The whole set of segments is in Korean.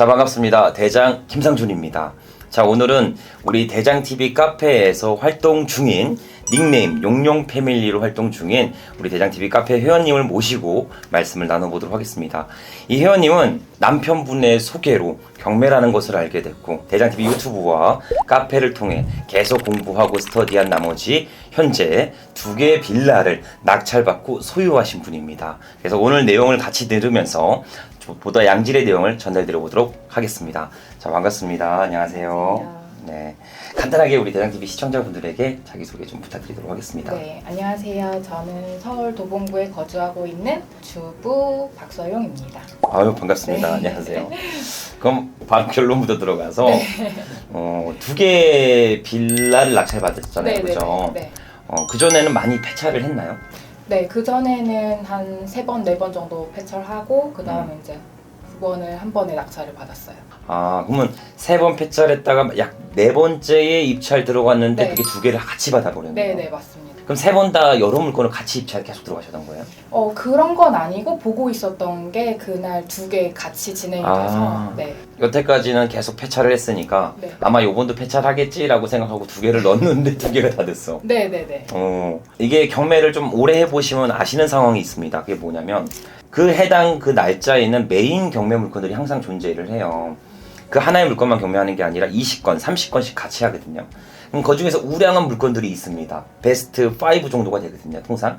자 반갑습니다. 대장 김상준입니다. 자 오늘은 우리 대장 TV 카페에서 활동 중인 닉네임 용용 패밀리로 활동 중인 우리 대장 TV 카페 회원님을 모시고 말씀을 나눠보도록 하겠습니다. 이 회원님은 남편분의 소개로 경매라는 것을 알게 됐고 대장 TV 유튜브와 카페를 통해 계속 공부하고 스터디한 나머지 현재 두 개의 빌라를 낙찰받고 소유하신 분입니다. 그래서 오늘 내용을 같이 들으면서 보다 양질의 내용을 전달드려 보도록 하겠습니다. 자 반갑습니다. 안녕하세요. 네 간단하게 우리 대장 TV 시청자분들에게 자기 소개 좀 부탁드리도록 하겠습니다. 네, 안녕하세요. 저는 서울 도봉구에 거주하고 있는 주부 박서용입니다. 아유 반갑습니다. 네. 안녕하세요. 그럼 바로 결론부터 들어가서 네. 어, 두 개의 빌라를 낙찰 받았잖아요, 그죠? 네. 어, 그 전에는 많이 폐차를 했나요? 네, 그 전에는 한 세 번, 네 번 정도 폐철하고 그 다음에 음. 이제 두 번을 한 번에 낙찰을 받았어요. 아 그러면 세번 폐차했다가 약 네 번째에 입찰 들어갔는데 네. 그게 두 개를 같이 받아버렸네요. 네, 네, 맞습니다. 그럼 세 번 다 여러 물건을 같이 입찰 계속 들어가셨던 거예요? 어 그런 건 아니고 보고 있었던 게 그날 두 개 같이 진행이 돼서 아. 네, 여태까지는 계속 폐차를 했으니까 네. 아마 요번도 폐차하겠지라고 생각하고 두 개를 넣었는데 두 개가 다 됐어. 네, 네, 네. 어, 이게 경매를 좀 오래 해보시면 아시는 상황이 있습니다. 그게 뭐냐면 그 해당 그 날짜에는 메인 경매 물건들이 항상 존재를 해요. 그 하나의 물건만 경매하는 게 아니라 20건, 30건씩 같이 하거든요. 그럼 그 중에서 우량한 물건들이 있습니다. 베스트 5 정도가 되거든요, 통상.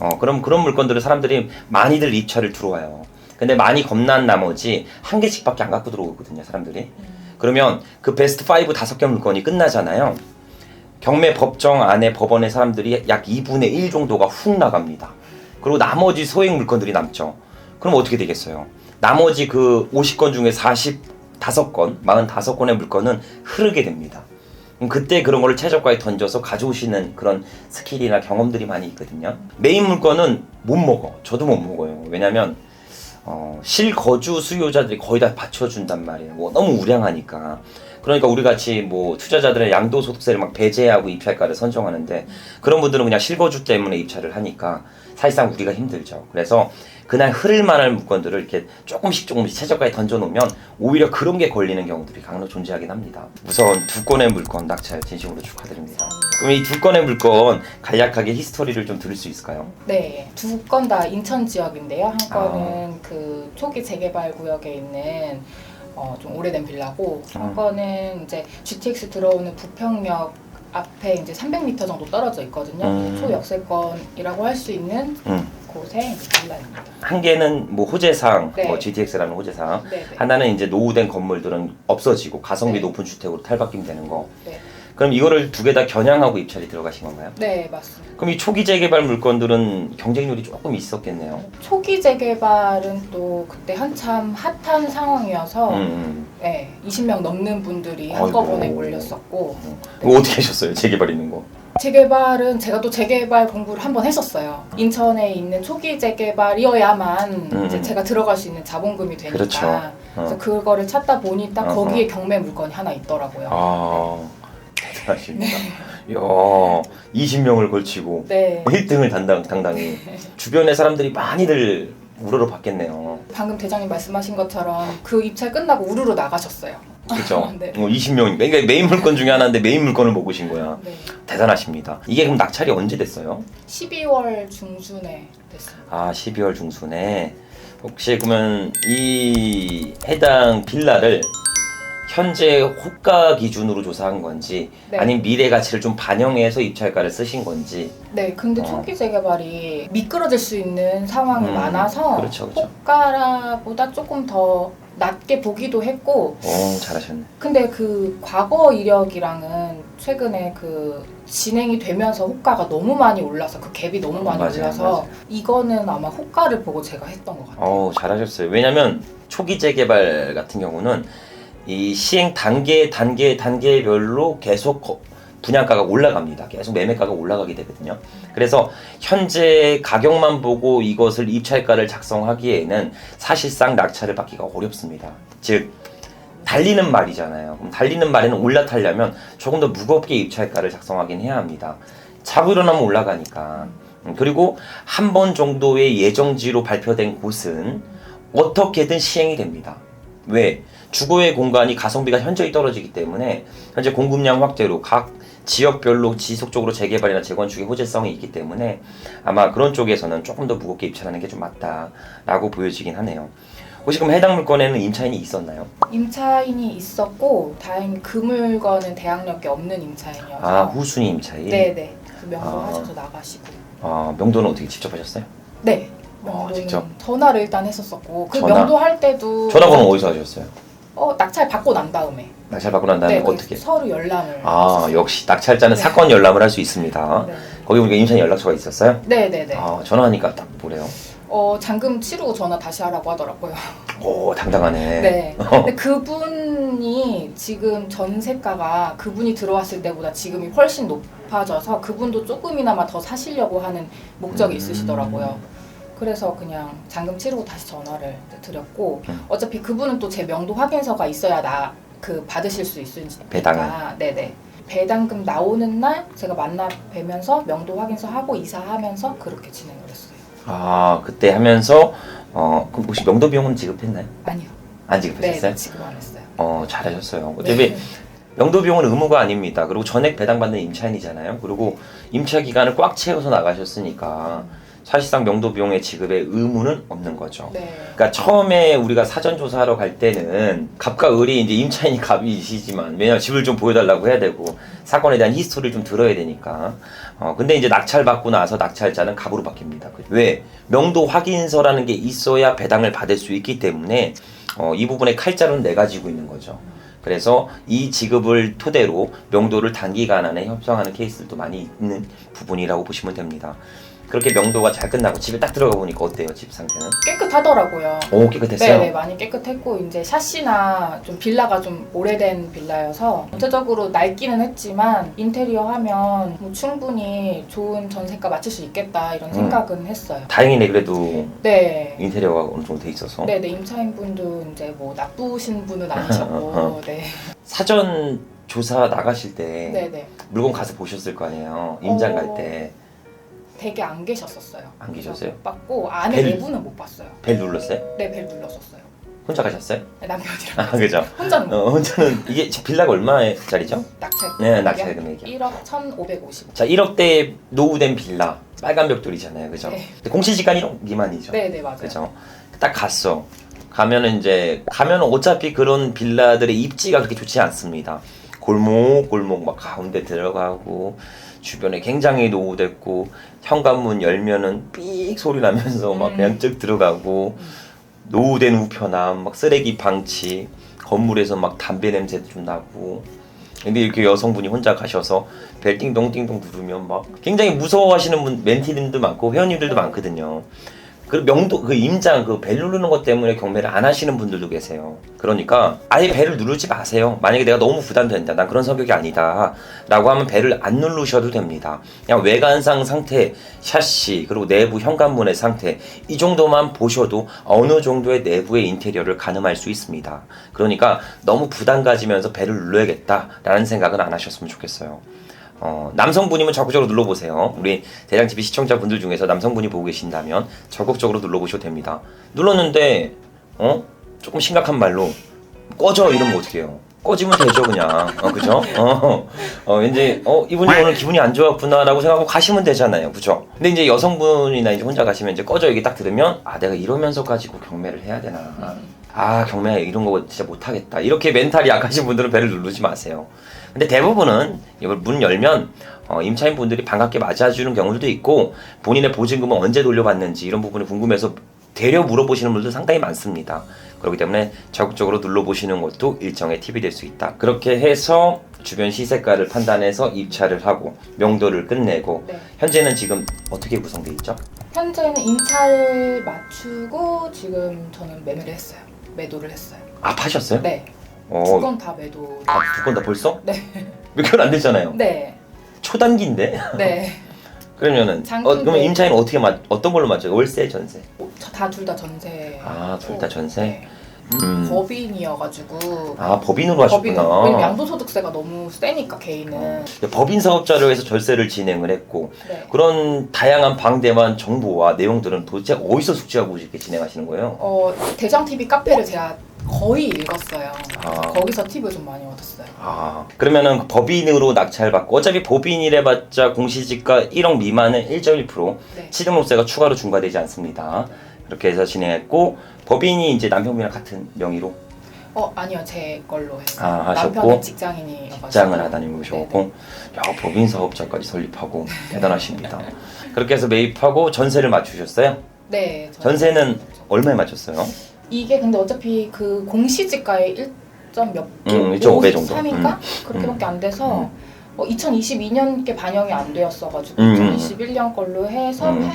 어, 그럼 그런 물건들을 사람들이 많이들 입찰을 들어와요. 근데 많이 겁난 나머지 한 개씩밖에 안 갖고 들어오거든요, 사람들이. 그러면 그 베스트 5 다섯 개 물건이 끝나잖아요. 경매 법정 안에 법원의 사람들이 약 2분의 1 정도가 훅 나갑니다. 그리고 나머지 소액 물건들이 남죠. 그럼 어떻게 되겠어요? 나머지 그 50건 중에 45건, 45건의 물건은 흐르게 됩니다. 그럼 그때 그런 거를 최저가에 던져서 가져오시는 그런 스킬이나 경험들이 많이 있거든요. 메인 물건은 못 먹어. 저도 못 먹어요. 왜냐면 어, 실거주 수요자들이 거의 다 받쳐준단 말이에요. 뭐 너무 우량하니까. 그러니까 우리 같이 뭐 투자자들의 양도소득세를 막 배제하고 입찰가를 선정하는데 그런 분들은 그냥 실거주 때문에 입찰을 하니까 사실상 우리가 힘들죠. 그래서 그날 흐를 만한 물건들을 이렇게 조금씩 조금씩 최저가에 던져놓으면 오히려 그런 게 걸리는 경우들이 간혹 존재하긴 합니다. 우선 두 건의 물건 낙찰 진심으로 축하드립니다. 그럼 이 두 건의 물건 간략하게 히스토리를 좀 들을 수 있을까요? 네, 두 건 다 인천 지역인데요. 한 아. 건은 그 초기 재개발 구역에 있는 어, 좀 오래된 빌라고 한 음. 거는 이제 GTX 들어오는 부평역 앞에 이제 300m 정도 떨어져 있거든요. 음. 초역세권이라고 할 수 있는 음. 곳에 이제 빌라입니다. 한 개는 뭐 호재상, 네. 뭐 GTX라는 호재상, 네, 네. 하나는 이제 노후된 건물들은 없어지고 가성비 네. 높은 주택으로 탈바꿈 되는 거. 네. 그럼 이거를 두 개 다 겨냥하고 입찰이 들어가신 건가요? 네, 맞습니다. 그럼 이 초기 재개발 물건들은 경쟁률이 조금 있었겠네요. 초기 재개발은 또 그때 한참 핫한 상황이어서 음, 음. 네, 20명 넘는 분들이 아이고. 한꺼번에 몰렸었고 음. 이거 어떻게 하셨어요? 재개발 있는 거? 재개발은 제가 또 재개발 공부를 한 번 했었어요. 인천에 있는 초기 재개발이어야만 음. 이제 제가 들어갈 수 있는 자본금이 되니까. 그렇죠. 어. 그래서 그거를 찾다 보니 딱. 거기에 경매 물건이 하나 있더라고요. 아, 대단하십니다. 이야, 20명을 걸치고 네. 1등을 당당, 당당히. 주변의 사람들이 많이들 우러러 봤겠네요. 방금 대장님 말씀하신 것처럼 그 입찰 끝나고 우르르 나가셨어요. 그죠? 네. 어, 20명이니까. 그러니까 메인 물건 중에 하나인데 메인 물건을 먹으신 거야. 네. 대단하십니다. 이게 그럼 낙찰이 언제 됐어요? 12월 중순에 됐습니다. 아, 12월 중순에. 혹시 그러면 이 해당 빌라를 현재 호가 기준으로 조사한 건지 네. 아니면 미래 가치를 좀 반영해서 입찰가를 쓰신 건지 네, 근데 어. 초기 재개발이 미끄러질 수 있는 상황이 음, 많아서 그렇죠, 그렇죠. 호가보다 조금 더 낮게 보기도 했고 오 잘하셨네. 근데 그 과거 이력이랑은 최근에 그 진행이 되면서 호가가 너무 많이 올라서 그 갭이 너무 많이 맞아요, 올라서 맞아요. 이거는 아마 호가를 보고 제가 했던 것 같아요. 어 잘하셨어요. 왜냐면 초기 재개발 같은 경우는 이 시행 단계 단계 단계별로 계속 거- 분양가가 올라갑니다. 계속 매매가가 올라가게 되거든요. 그래서 현재 가격만 보고 이것을 입찰가를 작성하기에는 사실상 낙찰을 받기가 어렵습니다. 즉 달리는 말이잖아요. 그럼 달리는 말에는 올라타려면 조금 더 무겁게 입찰가를 작성하긴 해야 합니다. 자고 일어나면 올라가니까. 음, 그리고 한 번 정도의 예정지로 발표된 곳은 어떻게든 시행이 됩니다. 왜? 주거의 공간이 가성비가 현저히 떨어지기 때문에 현재 공급량 확대로 각 지역별로 지속적으로 재개발이나 재건축의 호재성이 있기 때문에 아마 그런 쪽에서는 조금 더 무겁게 입찰하는 게 좀 맞다라고 보여지긴 하네요. 혹시 그럼 해당 물건에는 임차인이 있었나요? 임차인이 있었고 다행히 그 물건은 대항력이 없는 임차인이어서 아 후순위 임차인. 네네 그 명도 아. 하셔서 나가시고 아 명도는 어떻게 직접 하셨어요? 네 어, 명도는 직접? 전화를 일단 했었었고 그 전화? 명도 할 때도 전화번호 어디서 하셨어요? 어 낙찰 받고 난 다음에 낙찰 받고 난 다음에 네, 그 어떻게? 서류 열람을 아 했었어요. 역시 낙찰자는 네. 사건 열람을 할 수 있습니다. 네. 거기 보니까 임차인 연락처가 있었어요? 네네네 아 전화하니까 딱 뭐래요? 어 잔금 치르고 전화 다시 하라고 하더라고요 오 당당하네. 네 어. 근데 그분이 지금 전세가가 그분이 들어왔을 때보다 지금이 훨씬 높아져서 그분도 조금이나마 더 사시려고 하는 목적이 음. 있으시더라고요. 그래서 그냥 잔금 치르고 다시 전화를 드렸고 음. 어차피 그분은 또 제 명도 확인서가 있어야 나 그 받으실 수 있으니까 배당을. 네네 배당금 나오는 날 제가 만나 뵈면서 명도 확인서 하고 이사하면서 그렇게 진행을 했어요. 아 그때 하면서 어 그럼 혹시 명도 비용은 지급했나요? 아니요. 안 네, 지급하셨어요? 네 지금 안 했어요. 어 잘하셨어요. 어차피 네. 명도 비용은 의무가 아닙니다. 그리고 전액 배당받는 임차인이잖아요. 그리고 임차 기간을 꽉 채워서 나가셨으니까 사실상 명도 비용의 지급에 의무는 없는 거죠. 네. 그러니까 처음에 우리가 사전 조사하러 갈 때는 갑과 을이 이제 임차인이 갑이시지만 왜냐면 집을 좀 보여달라고 해야 되고 사건에 대한 히스토리를 좀 들어야 되니까 어 근데 이제 낙찰 받고 나서 낙찰자는 갑으로 바뀝니다. 왜 명도 확인서라는 게 있어야 배당을 받을 수 있기 때문에 어, 이 부분의 칼자루는 내 가 지고 있는 거죠. 그래서 이 지급을 토대로 명도를 단기간 안에 협상하는 케이스들도 많이 있는 부분이라고 보시면 됩니다. 그렇게 명도가 잘 끝나고 집에 딱 들어가 보니까 어때요 집 상태는? 깨끗하더라고요. 오 깨끗했어요. 네, 네, 많이 깨끗했고 이제 샤시나 좀 빌라가 좀 오래된 빌라여서 전체적으로 낡기는 했지만 인테리어 하면 뭐 충분히 좋은 전세가 맞출 수 있겠다 이런 음. 생각은 했어요. 다행이네 그래도 네. 인테리어가 어느 정도 돼 있어서 네, 네 임차인분도 이제 뭐 나쁘신 분은 어. 아니셨고, 네, 사전 조사 나가실 때 네, 네. 물건 가서 보셨을 거 아니에요 임장 어. 갈 때 안 되게 안 계셨었어요. 계셨어요? 못 봤고 안에 벨- 내부는 못 봤어요. 벨 눌렀어요? 네, 벨 눌렀었어요. 혼자 가셨어요? 네, 남편이랑 아 그죠? 혼자는 못 어, 혼자는 이게 지금 빌라가 얼마짜리죠? 낙찰. 네 낙찰 금액이요 1억 1,550. 자 1억대 노후된 빌라 빨간 벽돌이잖아요 그죠? 네. 근데 공시지간 1억 미만이죠 네, 네, 맞아요. 그죠? 딱 갔어. 가면은 이제 가면은 어차피 그런 빌라들의 입지가 그렇게 좋지 않습니다. 골목 골목 막 가운데 들어가고 주변에 굉장히 노후됐고 현관문 열면은 삑 소리 나면서 막 음. 그냥 쭉 들어가고 노후된 우편함 막 쓰레기 방치 건물에서 막 담배 냄새 좀 나고 근데 이렇게 여성분이 혼자 가셔서 벨 띵동 띵동 누르면 막 굉장히 무서워하시는 분 멘티님도 많고 회원님들도 많거든요. 그 명도 그 임장 그 벨 누르는 것 때문에 경매를 안 하시는 분들도 계세요. 그러니까 아예 벨을 누르지 마세요. 만약에 내가 너무 부담된다. 난 그런 성격이 아니다.라고 하면 벨을 안 누르셔도 됩니다. 그냥 외관상 상태, 샤시 그리고 내부 현관문의 상태 이 정도만 보셔도 어느 정도의 내부의 인테리어를 가늠할 수 있습니다. 그러니까 너무 부담 가지면서 벨을 눌러야겠다라는 생각은 안 하셨으면 좋겠어요. 어, 남성분이면 적극적으로 눌러보세요. 우리 대장TV 시청자분들 중에서 남성분이 보고 계신다면 적극적으로 눌러보셔도 됩니다. 눌렀는데, 어? 조금 심각한 말로, 꺼져! 이러면 어떡해요? 꺼지면 되죠, 그냥. 어, 그죠? 어, 어, 왠지, 어, 이분이 오늘 기분이 안 좋았구나라고 생각하고 가시면 되잖아요. 그죠? 근데 이제 여성분이나 이제 혼자 가시면 이제 꺼져! 이게 딱 들으면, 아, 내가 이러면서 가지고 경매를 해야 되나. 아, 경매 이런 거 진짜 못하겠다. 이렇게 멘탈이 약하신 분들은 배를 누르지 마세요. 근데 대부분은 이걸 문 열면 어, 임차인 분들이 반갑게 맞아주는 경우도 있고 본인의 보증금은 언제 돌려받는지 이런 부분이 궁금해서 되려 물어보시는 분들 상당히 많습니다. 그렇기 때문에 적극적으로 눌러보시는 것도 일정의 팁이 될 수 있다. 그렇게 해서 주변 시세가를 판단해서 입찰을 하고 명도를 끝내고 네. 현재는 지금 어떻게 구성돼 있죠? 현재는 임차를 맞추고 지금 저는 매매를 했어요. 매도를 했어요. 아 파셨어요? 네. 어, 두건다 매도. 아, 두건 다 벌써? 네. 몇 개월 안 됐잖아요. 네. 초단기인데? 네. 그러면은 장기 어, 그러면 네. 임차인 어떻게 맞 어떤 걸로 맞죠? 월세 전세? 다 둘 다 전세. 아, 둘 다 전세? 네. 음. 법인이어가지고. 아 법인으로 하셨구나. 양도소득세가 너무 세니까 개인은. 법인 사업자로 해서 절세를 진행을 했고 네. 그런 다양한 방대한 정보와 내용들은 도대체 어디서 숙지하고 이렇게 진행하시는 거예요? 어 대장 TV 카페를 제가 거의 읽었어요. 아. 거기서 팁을 좀 많이 얻었어요. 아 그러면은 그 법인으로 낙찰받고 어차피 법인이래봤자 공시지가 1억 미만은 1.1% 네. 취득록세가 추가로 중과되지 않습니다. 그렇게 해서 진행했고 법인이 이제 남편분이랑 같은 명의로 어 아니요 제 걸로 했어요. 아, 하셨고, 남편은 직장인이어가지고 직장을 하다니 오셨고 네네. 야 법인 사업자까지 설립하고 대단하십니다. 그렇게 해서 매입하고 전세를 맞추셨어요? 네. 저는 전세는 얼마에 맞췄어요? 이게 근데 어차피 그 공시지가의 1점 몇 개? 음, 1.5배 정도. 3인가? 음. 그렇게밖에 안 돼서 음. 어, 2022년께 반영이 안 되었어가지고 음, 음. 2021년 걸로 해서 음.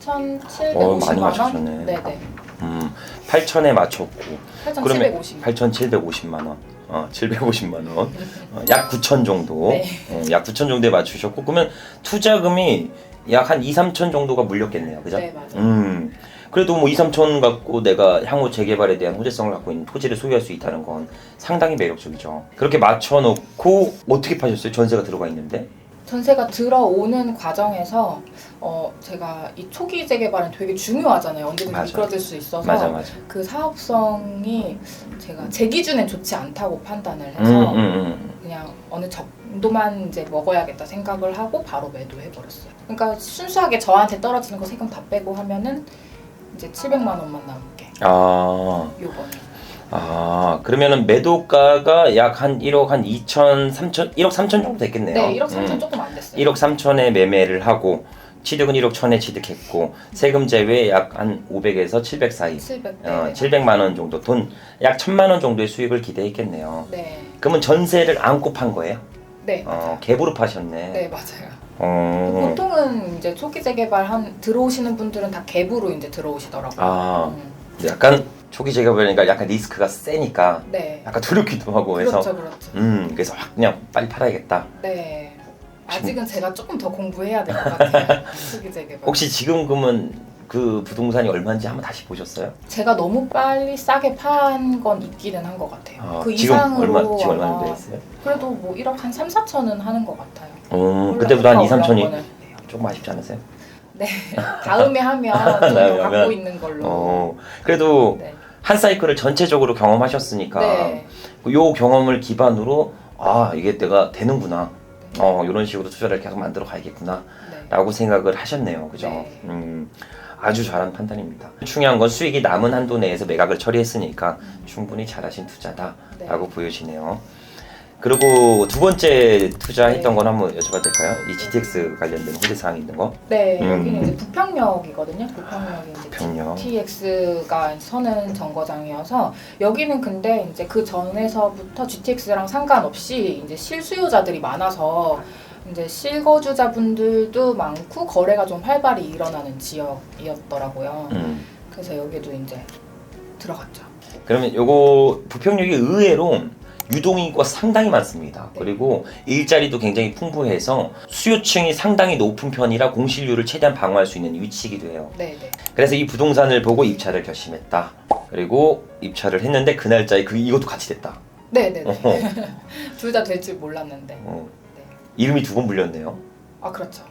8,750만 어, 많이 원. 맞추셨네. 네네. 음, 8천에 맞췄고 8,750. 8,750만 원. 어, 750만 원. 어, 약 9천 정도. 네. 어, 약 9천 정도에 맞추셨고 그러면 투자금이 약 한 2, 3천 정도가 물렸겠네요. 그죠? 네 맞아요. 음. 그래도 뭐 2, 3천 갖고 내가 향후 재개발에 대한 호재성을 갖고 있는 토지를 소유할 수 있다는 건 상당히 매력적이죠. 그렇게 맞춰 놓고 어떻게 파셨어요? 전세가 들어가 있는데. 전세가 들어오는 과정에서 어 제가 이 초기 재개발은 되게 중요하잖아요. 언제든지 맞아. 미끄러질 수 있어서 맞아 맞아. 그 사업성이 제가 제 기준엔 좋지 않다고 판단을 음, 해서 음, 음. 그냥 어느 정도만 이제 먹어야겠다 생각을 하고 바로 매도해 버렸어요. 그러니까 순수하게 저한테 떨어지는 거 세금 다 빼고 하면은 이제 700만 원만 남게 아. 요번에. 아, 그러면은 매도가가 약 한 1억 한 2천, 3천, 1억 3천 정도 됐겠네요. 네, 1억 3천 음. 조금 안 됐어요. 1억 3천에 매매를 하고 취득은 1억 1천에 취득했고 세금 제외 약 한 500에서 700 사이. 700. 네, 어, 네. 700만 원 정도 돈 약 1000만 원 정도의 수익을 기대했겠네요. 네. 그러면 전세를 안고 판 거예요? 네. 어, 갭으로 파셨네. 네, 맞아요. 어. 보통은 이제 초기 재개발 한 들어오시는 분들은 다 갭으로 이제 들어오시더라고요. 아, 음, 약간 초기 재개발이니까 약간 리스크가 세니까 네. 약간 두렵기도 하고 해서 그렇죠, 그렇죠. 음, 그래서 확 그냥 빨리 팔아야겠다. 네. 아직은 제가 조금 더 공부해야 될 것 같아요. 초기 재개발. 혹시 지금 그러면 그 부동산이 얼마인지 한번 다시 보셨어요? 제가 너무 빨리 싸게 판 건 있기는 한 것 같아요. 아, 그 지금 이상으로 얼마 지금 얼마 아마 했어요? 그래도 뭐 1억 한 3, 4천은 하는 것 같아요. 음, 그때보다 한 2, 올라간 3천이 거는. 조금 아쉽지 않으세요? 네. 다음에 하면 좀 더? 갖고 있는 걸로. 어, 그래도 네. 한 사이클을 전체적으로 경험하셨으니까 네. 요 경험을 기반으로 아 이게 내가 되는구나. 어 이런 식으로 투자를 계속 만들어 가야겠구나. 네. 라고 생각을 하셨네요. 그죠? 네. 음, 아주 잘한 판단입니다. 중요한 건 수익이 남은 한도 내에서 매각을 처리했으니까 충분히 잘하신 투자다라고 네. 보여지네요. 그리고 두 번째 투자했던 네. 건 한번 여쭤봐도 될까요? 이 GTX 관련된 호재 사항 있는 거. 네, 음. 여기는 이제 부평역이거든요. 부평역이 이제 부평역. GTX가 서는 정거장이어서 여기는 근데 이제 그 전에서부터 GTX랑 상관없이 이제 실수요자들이 많아서 이제 실거주자분들도 많고 거래가 좀 활발히 일어나는 지역이었더라고요. 음. 그래서 여기도 이제 들어갔죠. 그러면 요거 부평역이 의외로 유동인구가 상당히 많습니다. 네. 그리고 일자리도 굉장히 풍부해서 수요층이 상당히 높은 편이라 공실률을 최대한 방어할 수 있는 위치이기도 해요. 네, 네. 그래서 이 부동산을 보고 입찰을 결심했다. 그리고 입찰을 했는데 그 날짜에 그 이것도 같이 됐다. 네, 네, 네. 어허. 둘다 될 줄 몰랐는데. 어. 네. 이름이 두 번 불렸네요. 아, 그렇죠.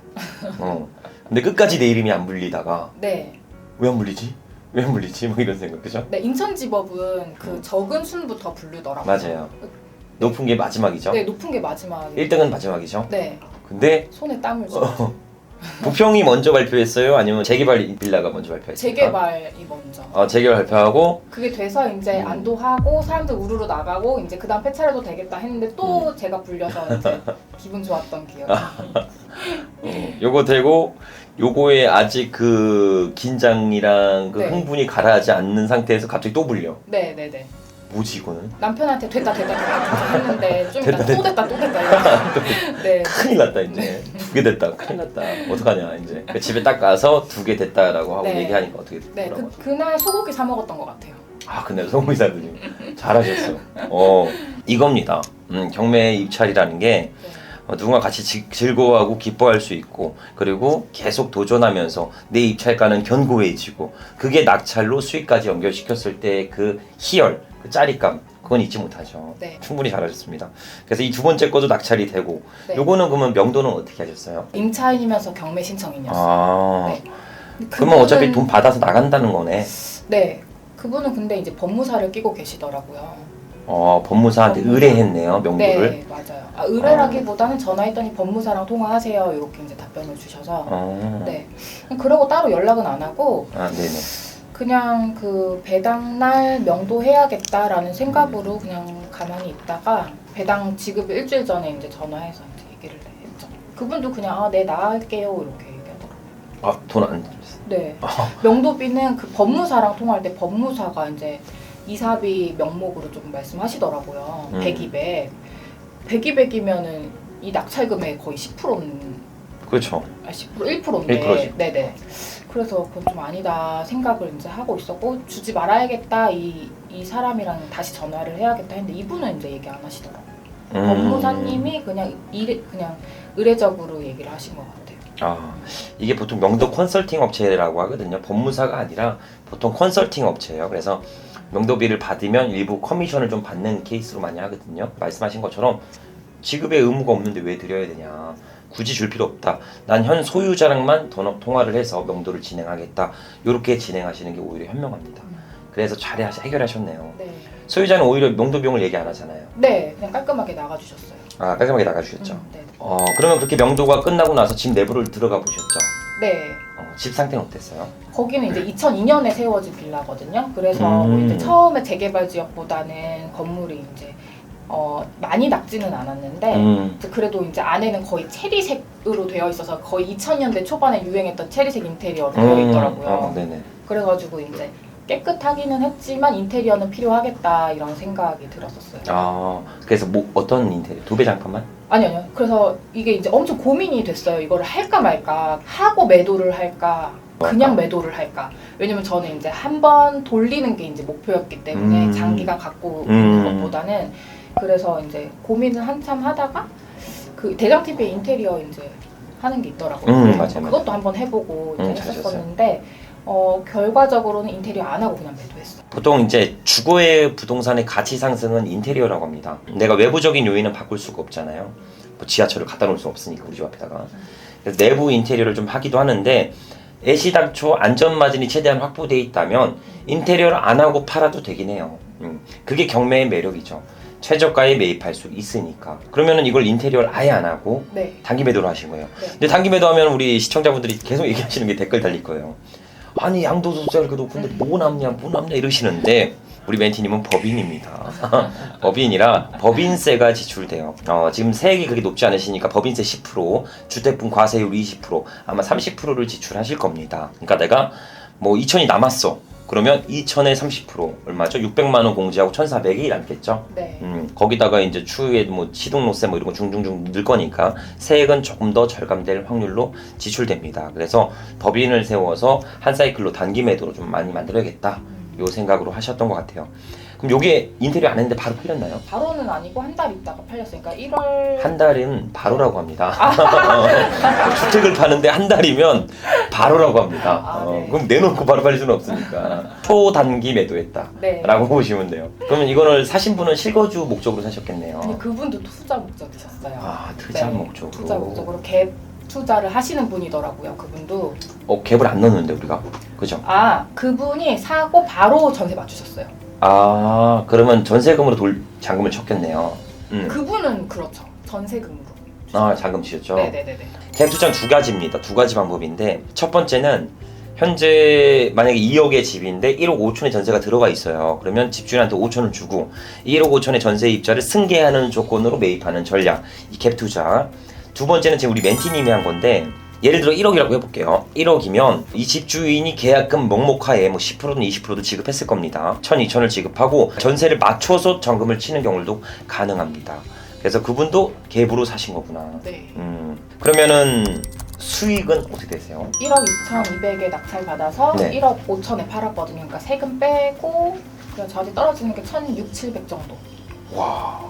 어. 근데 끝까지 내 이름이 안 불리다가 네. 왜 안 불리지? 왜안 불리지? 뭐 이런 생각 그죠? 네, 인천지법은 그 적은 순부터 부르더라고요. 맞아요. 높은 게 마지막이죠. 네, 높은 게 마지막에. 1등은 마지막이죠. 네, 근데 손에 땀을 줘. 어, 부평이 먼저 발표했어요? 아니면 재개발 빌라가 먼저 발표했어요? 재개발이 먼저. 어, 재개발 발표하고 그게 돼서 이제 음. 안도하고 사람들 우르르 나가고 이제 그다음 폐차해도 되겠다 했는데 또 음. 제가 불려서 이제 기분 좋았던 기억 이. 어, 요거 되고 요거에 아직 그 긴장이랑 그 네. 흥분이 가라앉지 않는 상태에서 갑자기 또 불려. 네, 네, 네. 뭐지 이거는? 남편한테 됐다 됐다 됐다 했는데 좀 됐다, 이따 또 됐다 또 됐다. 네. 큰일 났다 이제 두개 됐다 큰일 났다 어떡하냐 이제 그 집에 딱 가서 두 개 됐다라고 하고 네. 얘기하니까 어떻게 네, 뭐라고 그, 그날 소고기 사 먹었던 것 같아요. 아 근데 송의사들이 잘하셨어 어 이겁니다 음, 경매 입찰이라는 게 네. 어, 누군가 같이 지- 즐거워하고 기뻐할 수 있고 그리고 계속 도전하면서 내 입찰가는 견고해지고 그게 낙찰로 수익까지 연결시켰을 때 그 희열 그 짜릿감 그건 잊지 못하죠 네. 충분히 잘하셨습니다 그래서 이 두 번째 것도 낙찰이 되고 네. 요거는 그러면 명도는 어떻게 하셨어요? 임차인이면서 경매 신청인이었어요. 아 네. 근데 그러면 어차피 돈 받아서 나간다는 거네 네. 그분은 근데 이제 법무사를 끼고 계시더라고요. 어, 법무사한테 법무사. 의뢰했네요, 명도를. 네, 맞아요. 아, 의뢰라기보다는 전화했더니 법무사랑 통화하세요. 이렇게 이제 답변을 주셔서. 어. 네. 그러고 따로 연락은 안 하고 아, 네네. 그냥 그 배당날 명도해야겠다라는 생각으로 그냥 가만히 있다가 배당 지급 일주일 전에 이제 전화해서 이제 얘기를 했죠. 그분도 그냥 아, 네 나갈게요 이렇게 얘기하더라고요. 아, 돈 안. 네. 명도비는 그 법무사랑 통화할 때 법무사가 이제 이사비 명목으로 좀 말씀하시더라고요. 음. 100, 200. 100, 200이면은 이 낙찰 금액의 거의 10%는 그렇죠. 아, 10% 1%인데 1% 지. 네네 그래서 그건 좀 아니다 생각을 이제 하고 있었고 주지 말아야겠다 이, 이 사람이랑 다시 전화를 해야겠다 했는데 이분은 이제 얘기 안 하시더라고요 음. 법무사님이 그냥 일 그냥 의례적으로 얘기를 하신 것 같아요 아, 이게 보통 명도 컨설팅 업체라고 하거든요. 법무사가 아니라 보통 컨설팅 업체예요. 그래서 명도비를 받으면 일부 커미션을 좀 받는 케이스로 많이 하거든요. 말씀하신 것처럼 지급에 의무가 없는데 왜 드려야 되냐. 굳이 줄 필요 없다. 난 현 소유자랑만 돈- 통화를 해서 명도를 진행하겠다. 이렇게 진행하시는 게 오히려 현명합니다. 그래서 잘 해- 해결하셨네요. 네. 소유자는 오히려 명도 비용을 얘기 안 하잖아요. 네 그냥 깔끔하게 나가주셨어요 아, 깔끔하게 나가주셨죠. 음, 네. 어, 그러면 그렇게 명도가 끝나고 나서 집 내부를 들어가 보셨죠? 네 어, 집 상태는 어땠어요? 거기는 이제 2002년에 세워진 빌라거든요. 그래서 음. 이제 처음에 재개발 지역보다는 건물이 이제 어, 많이 낙지는 않았는데 음. 이제 그래도 이제 안에는 거의 체리색으로 되어 있어서 거의 2000년대 초반에 유행했던 체리색 인테리어로 되어 있더라고요. 어, 네네. 그래가지고 이제 깨끗하기는 했지만 인테리어는 필요하겠다 이런 생각이 들었었어요. 아, 그래서 뭐 어떤 인테리어? 두 배 장판만? 아니요, 아니요. 그래서 이게 이제 엄청 고민이 됐어요. 이거를 할까 말까. 하고 매도를 할까. 그냥 매도를 할까. 왜냐면 저는 이제 한 번 돌리는 게 이제 목표였기 때문에 음. 장기간 갖고 음. 있는 것보다는 그래서 이제 고민을 한참 하다가 그 대장 TV 인테리어 이제 하는 게 있더라고요. 음, 그래서 맞아요, 맞아요. 그것도 한번 해보고 이제 음, 잘하셨어요. 했었었는데 어, 결과적으로는 인테리어 안 하고 그냥 매도했어요. 보통 이제 주거의 부동산의 가치 상승은 인테리어라고 합니다. 내가 외부적인 요인은 바꿀 수가 없잖아요. 뭐 지하철을 갖다 놓을 수 없으니까 우리 집 앞에다가. 그래서 내부 인테리어를 좀 하기도 하는데 애시당초 안전 마진이 최대한 확보돼 있다면 인테리어를 안 하고 팔아도 되긴 해요. 음, 그게 경매의 매력이죠. 최저가에 매입할 수 있으니까. 그러면은 이걸 인테리어를 아예 안 하고 네. 단기 매도를 하신 거예요. 네. 근데 단기 매도하면 우리 시청자분들이 계속 얘기하시는 게 댓글 달릴 거예요. 아니 양도소득세를 그래도 근데 뭐 남냐 뭐 남냐 이러시는데 우리 멘티님은 법인입니다. 법인이라 법인세가 지출돼요. 어, 지금 세액이 그렇게 높지 않으시니까 법인세 10%, 주택분 과세율 20%, 아마 30%를 지출하실 겁니다. 그러니까 내가 뭐 2천이 남았어. 그러면 2천에 30% 얼마죠? 600만 원 공제하고 1,400이 남겠죠? 네. 음, 거기다가 이제 추후에 뭐 시동로세 뭐 이런 거 중중중 늘 거니까 세액은 조금 더 절감될 확률로 지출됩니다. 그래서 법인을 세워서 한 사이클로 단기 매도로 좀 많이 만들어야겠다. 요 생각으로 하셨던 것 같아요. 그럼 요게 인테리어 안 했는데 바로 팔렸나요? 바로는 아니고 한 달 있다가 팔렸어요. 그러니까 1월 한 달은 바로라고 합니다. 주택을 파는데 한 달이면 바로라고 합니다. 아, 어, 네. 그럼 내놓고 바로 팔릴 수는 없으니까 초단기 매도했다. 네. 라고 보시면 돼요. 그러면 이거를 사신 분은 실거주 목적으로 사셨겠네요. 근데 그분도 투자 목적이셨어요. 아, 투자 네, 목적으로. 투자 목적으로 갭 투자를 하시는 분이더라고요. 그분도. 어, 갭을 안 넣었는데 우리가. 그죠? 아, 그분이 사고 바로 전세 맞추셨어요. 아, 그러면 전세금으로 돌 잔금을 쳤겠네요. 음. 그분은 그렇죠. 전세금으로. 아, 잔금 치셨죠? 네네네네. 갭 투자는 두 가지입니다. 두 가지 방법인데 첫 번째는 현재 만약에 2억의 집인데 1억 5천의 전세가 들어가 있어요. 그러면 집주인한테 5천을 주고 1억 5천의 전세 입자를 승계하는 조건으로 매입하는 전략. 이 갭 투자. 두 번째는 지금 우리 멘티님이 한 건데 예를 들어 1억이라고 해볼게요. 1억이면 이 집주인이 계약금 명목하에 뭐 10%든 20%도 지급했을 겁니다. 1 2 0 0 0을 지급하고 전세를 맞춰서 잔금을 치는 경우도 가능합니다. 그래서 그분도 갭으로 사신 거구나. 네. 음, 그러면은 수익은 어떻게 되세요? 1억 2,200에 낙찰 받아서 네. 1억 5천에 팔았거든요. 그러니까 세금 빼고 그냥 저한테 떨어지는 게 1,600, 700 정도. 와,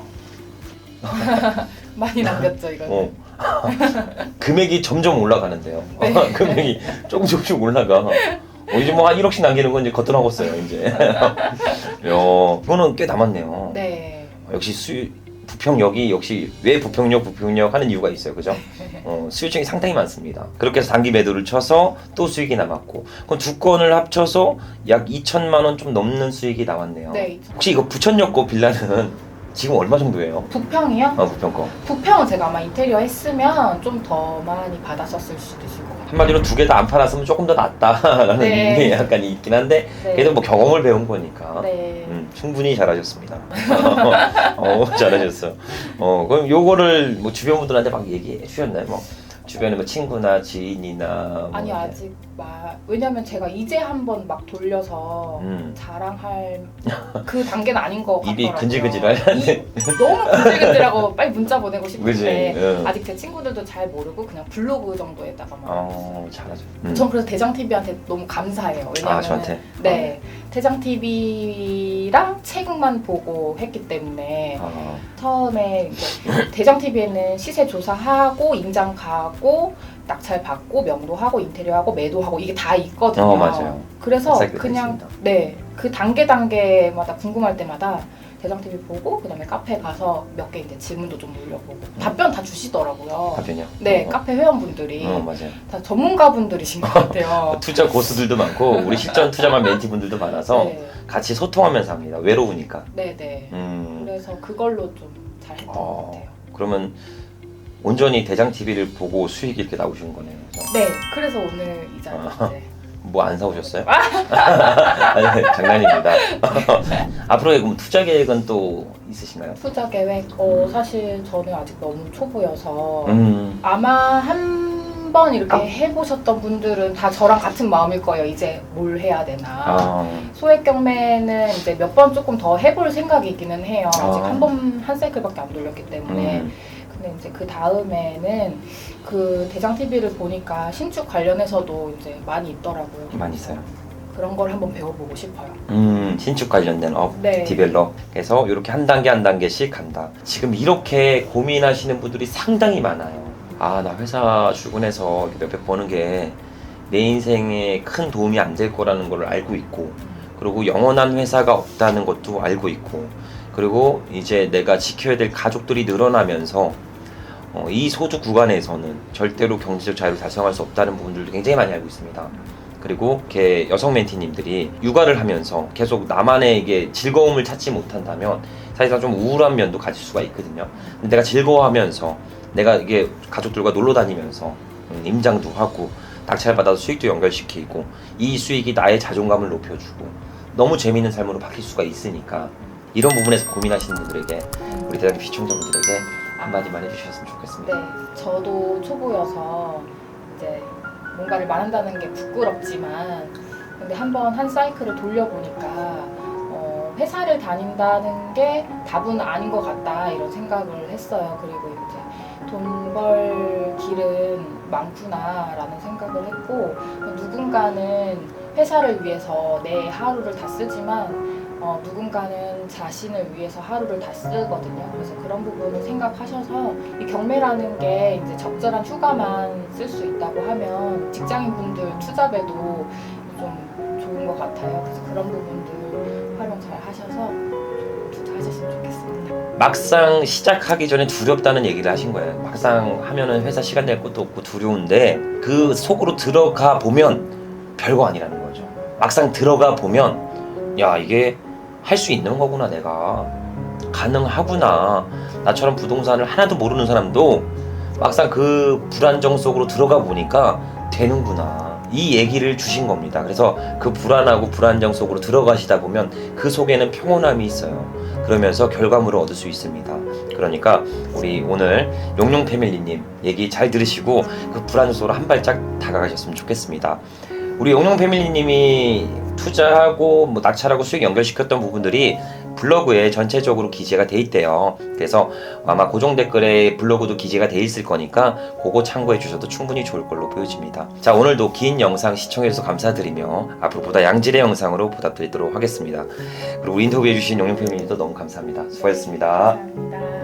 많이 남겼죠, 이거는. 어. 금액이 점점 올라가는데요. 네. 금액이 조금 조금씩 올라가. 어, 이제 뭐 한 1억씩 남기는 건 이제 겉돌아갔어요 이제. 야, 그거는 꽤 남았네요. 네. 역시 수익 부평역이 역시 왜 부평역 부평역 하는 이유가 있어요, 그죠? 어, 수요증이 상당히 많습니다. 그렇게 해서 단기 매도를 쳐서 또 수익이 남았고, 그럼 두 건을 합쳐서 약 2천만 원 좀 넘는 수익이 나왔네요. 네. 혹시 이거 부천역 거 빌라는 지금 얼마 정도예요? 부평이요? 어, 부평 거. 부평은 제가 아마 인테리어 했으면 좀 더 많이 받았었을 수도 있을 것 같아요. 한마디로 두 개 다 안 팔았으면 조금 더 낫다라는 네. 게 약간 있긴 한데 네. 그래도 뭐 경험을 배운 거니까 네. 음, 충분히 잘하셨습니다. 어, 잘하셨어. 어, 그럼 요거를 뭐 주변 분들한테 막 얘기해 주셨나요? 뭐 주변에 뭐 친구나 지인이나 뭐 아니. 아직 막 왜냐면 제가 이제 한번 막 돌려서 음. 자랑할 그 단계는 아닌 것 같더라고요. 입이 근질근질할 이- 너무 근질근질하고 빨리 문자 보내고? 싶은데 응. 아직 제 친구들도 잘 모르고 그냥 블로그 정도에다가만. 어, 잘하죠. 음. 전 그래서 대장 TV한테 너무 감사해요. 왜냐면 아, 저한테? 네 대장 TV랑 책만 보고 했기 때문에 어, 처음에 이제 대장 TV에는 시세 조사하고 임장 가고 낙찰 받고 명도하고 인테리어하고 매도하고 이게 다 있거든요. 어, 맞아요. 그래서 그냥 있습니다. 네 그 단계 단계마다 궁금할 때마다 대장 TV 보고 그다음에 카페 가서 몇 개 이제 질문도 좀 올려보고 답변 다 주시더라고요. 답변이요? 네 어, 카페 회원분들이 어, 맞아요. 다 전문가분들이신 것 같아요. 투자 고수들도 많고 우리 실전 투자만 멘티분들도 많아서 네, 같이 소통하면서 합니다. 외로우니까. 네, 네. 음. 그래서 그걸로 좀 잘 했던 것 어, 같아요. 그러면 온전히 대장 TV를 보고 수익이 이렇게 나오신 거네요. 네, 그래서 오늘 이 자리 아. 이제 뭐안 사오셨어요? 아니, 장난입니다. 앞으로의 그럼 투자 계획은 또 있으신가요? 투자 계획. 어 사실 저는 아직 너무 초보여서 음, 아마 한 번 이렇게 아. 해보셨던 분들은 다 저랑 같은 마음일 거예요. 이제 뭘 해야 되나. 아, 소액 경매는 이제 몇 번 조금 더 해볼 생각이기는 해요. 아직 아. 한 번 한 사이클밖에 안 돌렸기 때문에. 음, 근데 이제 그 다음에는 그 대장 TV를 보니까 신축 관련해서도 이제 많이 있더라고요. 많이 있어요. 그런 걸 한번 배워보고 싶어요. 음, 신축 관련된 업, 네. 디벨롭 해서 이렇게 한 단계 한 단계씩 간다. 지금 이렇게 고민하시는 분들이 상당히 많아요. 아, 나 회사 출근해서 몇백 버는 게 내 인생에 큰 도움이 안 될 거라는 걸 알고 있고, 그리고 영원한 회사가 없다는 것도 알고 있고, 그리고 이제 내가 지켜야 될 가족들이 늘어나면서 어, 이 소득 구간에서는 절대로 경제적 자유를 달성할 수 없다는 부분들도 굉장히 많이 알고 있습니다. 그리고 이렇게 여성 멘티님들이 육아를 하면서 계속 나만의 이게 즐거움을 찾지 못한다면 사실상 좀 우울한 면도 가질 수가 있거든요. 근데 내가 즐거워하면서 내가 이게 가족들과 놀러 다니면서 음, 임장도 하고 낙찰 받아서 수익도 연결시키고 이 수익이 나의 자존감을 높여주고 너무 재미있는 삶으로 바뀔 수가 있으니까 이런 부분에서 고민하시는 분들에게 우리 대학 시청자분들에게 한마디만 해주셨으면 좋겠습니다. 네, 저도 초보여서 이제 뭔가를 말한다는 게 부끄럽지만 근데 한번 한 사이클을 돌려보니까 어, 회사를 다닌다는 게 답은 아닌 것 같다 이런 생각을 했어요. 그리고 이제 돈 벌 길은 많구나라는 생각을 했고 누군가는 회사를 위해서 내 하루를 다 쓰지만 어, 누군가는 자신을 위해서 하루를 다 쓰거든요. 그래서 그런 부분을 생각하셔서 이 경매라는 게 이제 적절한 휴가만 쓸 수 있다고 하면 직장인분들 투잡에도 좀 좋은 것 같아요. 그래서 그런 부분들 활용 잘 하셔서 좀 투자하셨으면 좋겠습니다. 막상 시작하기 전에 두렵다는 얘기를 하신 거예요. 막상 하면은 회사 시간 낼 것도 없고 두려운데 그 속으로 들어가 보면 별거 아니라는 거죠. 막상 들어가 보면 야 이게 할 수 있는 거구나 내가 가능하구나 나처럼 부동산을 하나도 모르는 사람도 막상 그 불안정 속으로 들어가 보니까 되는구나 이 얘기를 주신 겁니다. 그래서 그 불안하고 불안정 속으로 들어가시다 보면 그 속에는 평온함이 있어요. 그러면서 결과물을 얻을 수 있습니다. 그러니까 우리 오늘 용용 패밀리님 얘기 잘 들으시고 그 불안 속으로 한 발짝 다가가셨으면 좋겠습니다. 우리 용용 패밀리님이 투자하고 뭐 낙찰하고 수익 연결시켰던 부분들이 블로그에 전체적으로 기재가 돼 있대요. 그래서 아마 고정 댓글에 블로그도 기재가 돼 있을 거니까 그거 참고해 주셔도 충분히 좋을 걸로 보여집니다. 자 오늘도 긴 영상 시청해 주셔서 감사드리며 앞으로 보다 양질의 영상으로 보답드리도록 하겠습니다. 그리고 인터뷰해 주신 용용 패밀리님도 너무 감사합니다. 수고하셨습니다. 감사합니다.